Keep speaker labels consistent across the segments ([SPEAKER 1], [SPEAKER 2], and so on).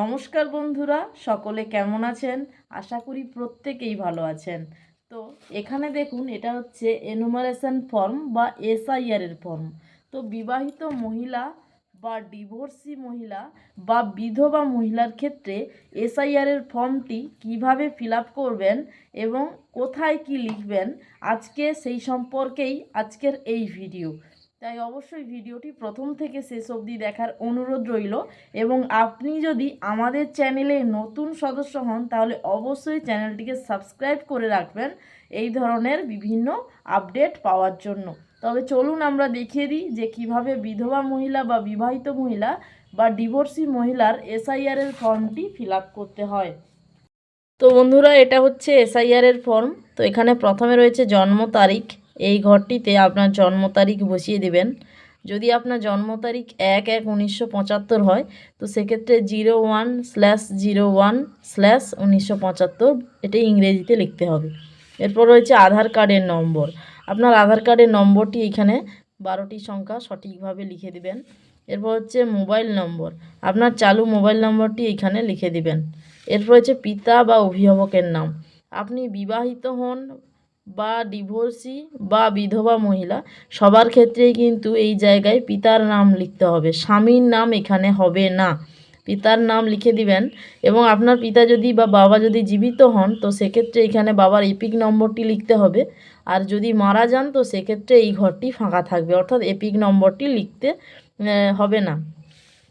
[SPEAKER 1] নমস্কার বন্ধুরা, সকলে কেমন আছেন? আশা করি প্রত্যেকেই ভালো আছেন। তো এখানে দেখুন, এটা হচ্ছে এনুমারেশন ফর্ম বা এসআইআর এর ফর্ম তো বিবাহিত মহিলা বা ডিভোর্সি মহিলা বা বিধবা মহিলার ক্ষেত্রে এসআইআর এর ফর্মটি কীভাবে ফিল করবেন এবং কোথায় কি লিখবেন, আজকে সেই সম্পর্কেই আজকের এই ভিডিও। তাই অবশ্যই ভিডিওটি প্রথম থেকে শেষ অবধি দেখার অনুরোধ রইল। এবং আপনি যদি আমাদের চ্যানেলে নতুন সদস্য হন, তাহলে অবশ্যই চ্যানেলটিকে সাবস্ক্রাইব করে রাখবেন এই ধরনের বিভিন্ন আপডেট পাওয়ার জন্য। তবে চলুন আমরা দেখিয়ে দিই যে কীভাবে বিধবা মহিলা বা বিবাহিত মহিলা বা ডিভোর্সি মহিলার এসআইআর এর ফর্মটি ফিল করতে হয়। তো বন্ধুরা, এটা হচ্ছে এসআইআর এর ফর্ম। তো এখানে প্রথমে রয়েছে জন্ম তারিখ এই ঘরটিতে আপনার জন্ম তারিখ বসিয়ে দেবেন। যদি আপনার জন্ম তারিখ এক এক উনিশশো পঁচাত্তর হয়, তো সেক্ষেত্রে zero one slash zero one slash উনিশশো পঁচাত্তর এটা ইংরেজিতে লিখতে হবে। এরপর রয়েছে আধার কার্ডের নম্বর। আপনার আধার কার্ডের নম্বরটি এখানে বারোটি সংখ্যা সঠিকভাবে লিখে দিবেন। এরপর হচ্ছে মোবাইল নম্বর। আপনার চালু মোবাইল নম্বরটি এখানে লিখে দিবেন। এরপর হচ্ছে পিতা বা অভিভাবকের নাম। আপনি বিবাহিত হন বা ডিভোর্সি বা বিধবা মহিলা, সবার ক্ষেত্রেই কিন্তু এই জায়গায় পিতার নাম লিখতে হবে। স্বামীর নাম এখানে হবে না। পিতার নাম লিখে দিবেন এবং আপনার পিতা যদি বা বাবা যদি জীবিত হন, তো সেক্ষেত্রে এখানে বাবার এপিক নম্বরটি লিখতে হবে। আর যদি মারা যান, তো সেক্ষেত্রে এই ঘরটি ফাঁকা থাকবে। অর্থাৎ এপিক নম্বরটি লিখতে হবে না।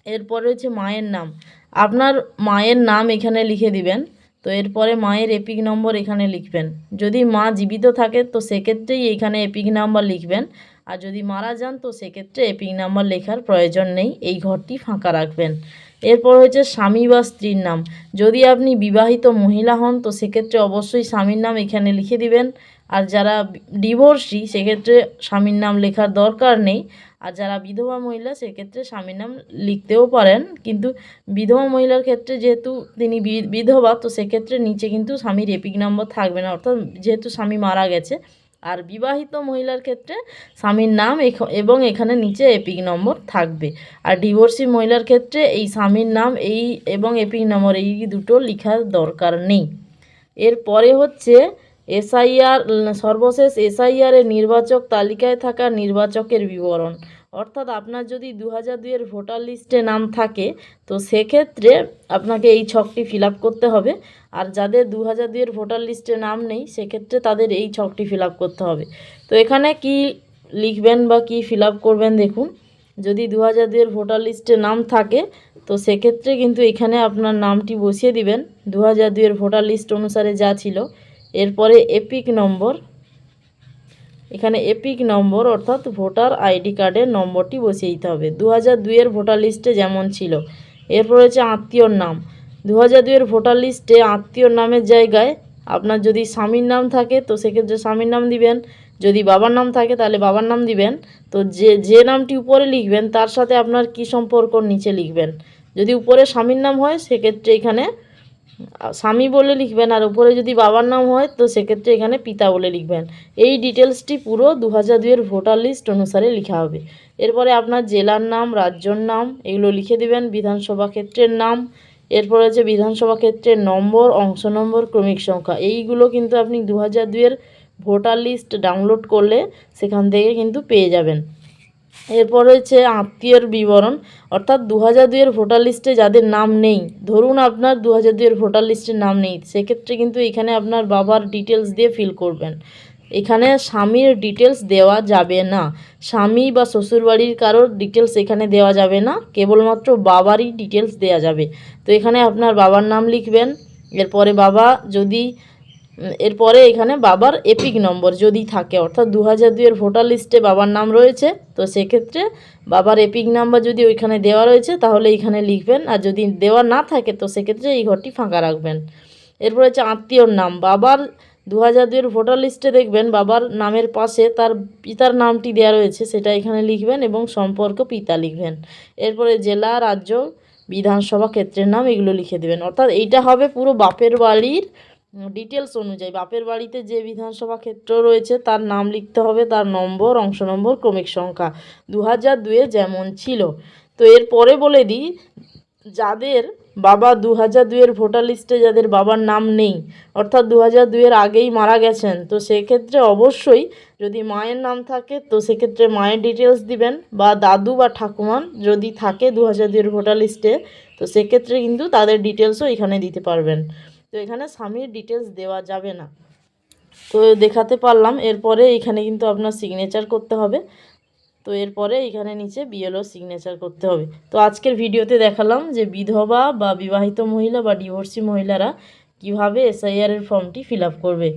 [SPEAKER 1] এরপর রয়েছে মায়ের নাম। আপনার মায়ের নাম এখানে লিখে দিবেন। তো এরপরে মায়ের এপিক নম্বর এখানে লিখবেন। যদি মা জীবিত থাকে, তো সেক্ষেত্রেই এখানে এপিক নাম্বার লিখবেন। আর যদি মারা যান, তো সেক্ষেত্রে এপিক নাম্বার লেখার প্রয়োজন নেই। এই ঘরটি ফাঁকা রাখবেন। এরপর হচ্ছে স্বামী বা স্ত্রীর নাম। যদি আপনি বিবাহিত মহিলা হন, তো সেক্ষেত্রে অবশ্যই স্বামীর নাম এখানে লিখে দিবেন। আর যারা ডিভোর্সি, সেক্ষেত্রে স্বামীর নাম লেখার দরকার নেই। আর যারা বিধবা মহিলা, সেক্ষেত্রে স্বামীর নাম লিখতেও পারেন। কিন্তু বিধবা মহিলার ক্ষেত্রে যেহেতু তিনি বিধবা, তো সেক্ষেত্রে নিচে কিন্তু স্বামীর এপিক নম্বর থাকবে না। অর্থাৎ যেহেতু স্বামী মারা গেছে, আর বিবাহিত মহিলার ক্ষেত্রে স্বামীর নাম এবং এখানে নিচে এপিক নম্বর থাকবে। আর ডিভোর্সি মহিলার ক্ষেত্রে এই স্বামীর নাম এই এবং এপিক নম্বর এই দুটো লেখার দরকার নেই। এরপরে হচ্ছে এসআইআর, সর্বশেষ এসআইআর এর নির্বাচক তালিকায় থাকা নির্বাচকের বিবরণ। অর্থাৎ আপনার যদি দু হাজার দুইয়ের ভোটার লিস্টে নাম থাকে, তো সেক্ষেত্রে আপনাকে এই ছকটি ফিল করতে হবে। আর যাদের দু হাজার দুইয়ের ভোটার লিস্টে নাম নেই, সেক্ষেত্রে তাদের এই ছকটি ফিল করতে হবে। তো এখানে কি লিখবেন বা কি ফিল করবেন দেখুন। যদি দু হাজার দুইয়ের ভোটার লিস্টে নাম থাকে, তো সেক্ষেত্রে কিন্তু এখানে আপনার নামটি বসিয়ে দিবেন। দু হাজার দুইয়ের ভোটার লিস্ট অনুসারে যা ছিল। এরপরে এপিক নম্বর। এখানে এপিক নম্বর অর্থাৎ ভোটার আইডি কার্ডের নম্বরটি বসিয়ে দিতে হবে। দু হাজার দুইয়ের ভোটার লিস্টে যেমন ছিল। এরপর হচ্ছে আত্মীয়র নাম। দু হাজার দুইয়ের ভোটার লিস্টে আত্মীয়র নামের জায়গায় আপনার যদি স্বামীর নাম থাকে, তো সেক্ষেত্রে স্বামীর নাম দিবেন। যদি বাবার নাম থাকে, তাহলে বাবার নাম দিবেন। তো যে যে নামটি উপরে লিখবেন, তার সাথে আপনার কি সম্পর্ক নিচে লিখবেন। যদি উপরে স্বামীর নাম হয়, সেক্ষেত্রে এখানে স্বামী বলে লিখবেন আর উপরে যদি বাবার নাম হয়, তো সেক্ষেত্রে এখানে পিতা বলে লিখবেন। এই ডিটেলসটি পুরো দু হাজার দুইয়ের ভোটার লিস্ট অনুসারে লেখা হবে। এরপরে আপনার জেলার নাম, রাজ্যর নাম, এগুলো লিখে দিবেন, বিধানসভা ক্ষেত্রের নাম, এরপর হচ্ছে বিধানসভা ক্ষেত্রের নম্বর, অংশ নম্বর, ক্রমিক সংখ্যা। এইগুলো কিন্তু আপনি দু হাজার ভোটার লিস্ট ডাউনলোড করলে সেখান থেকে কিন্তু পেয়ে যাবেন। এরপর হচ্ছে আত্মীয়ের বিবরণ। অর্থাৎ দু হাজার দুইয়ের ভোটার লিস্টে যাদের নাম নেই, ধরুন আপনার দু হাজার দুইয়ের ভোটার লিস্টে নাম নেই, সেক্ষেত্রে কিন্তু এখানে আপনার বাবার ডিটেলস দিয়ে ফিল করবেন। এখানে স্বামীর ডিটেলস দেওয়া যাবে না। স্বামী বা শ্বশুরবাড়ির কারোর ডিটেলস এখানে দেওয়া যাবে না, কেবলমাত্র বাবারই ডিটেলস দেওয়া যাবে। তো এখানে আপনার বাবার নাম লিখবেন, এরপরে বাবা যদি এরপরে এখানে বাবার এপিক নম্বর যদি থাকে, অর্থাৎ দু হাজার দুইয়ের ভোটার লিস্টে বাবার নাম রয়েছে, তো সেক্ষেত্রে বাবার এপিক নাম্বার যদি ওইখানে দেওয়া রয়েছে, তাহলে এখানে লিখবেন, আর যদি দেওয়া না থাকে, তো সেক্ষেত্রে এই ঘরটি ফাঁকা রাখবেন। এরপর হচ্ছে আত্মীয়র নাম, বাবার দু হাজার দুইয়ের ভোটার লিস্টে দেখবেন, বাবার নামের পাশে তার পিতার নামটি দেওয়া রয়েছে, সেটা এখানে লিখবেন এবং সম্পর্ক পিতা লিখবেন। এরপরে জেলা, রাজ্য, বিধানসভা ক্ষেত্রের নাম এগুলো লিখে দেবেন। অর্থাৎ এইটা হবে পুরো বাপের বাড়ির ডিটেলস অনুযায়ী, বাপের বাড়িতে যে বিধানসভা ক্ষেত্র রয়েছে, তার নাম লিখতে হবে, তার নম্বর, অংশ নম্বর, ক্রমিক সংখ্যা। দু হাজার দুয়ে যেমন ছিল। তো এরপরে বলে দিই, যাদের বাবা দু হাজার দুয়ের ভোটার লিস্টে যাদের বাবার নাম নেই, অর্থাৎ দু হাজার দুইয়ের আগেই মারা গেছেন, তো সেক্ষেত্রে অবশ্যই যদি মায়ের নাম থাকে, তো সেক্ষেত্রে মায়ের ডিটেলস দিবেন, বা দাদু বা ঠাকুমার যদি থাকে দু হাজার দুয়ের ভোটার লিস্টে, তো সেক্ষেত্রে কিন্তু তাদের ডিটেলসও এখানে দিতে পারবেন। তো এখানে স্বামীর ডিটেলস দেওয়া যাবে না। তো দেখাতে পারলাম, এরপরে এখানে কিন্তু আপনার সিগনেচার করতে হবে। তো এরপরে এখানে নিচে বিএলও সিগনেচার করতে হবে। তো আজকের ভিডিওতে দেখালাম যে বিধবা বা বিবাহিত মহিলা বা ডিভোর্সি মহিলারা কীভাবে এসআইআর এর ফর্মটি ফিল করবে।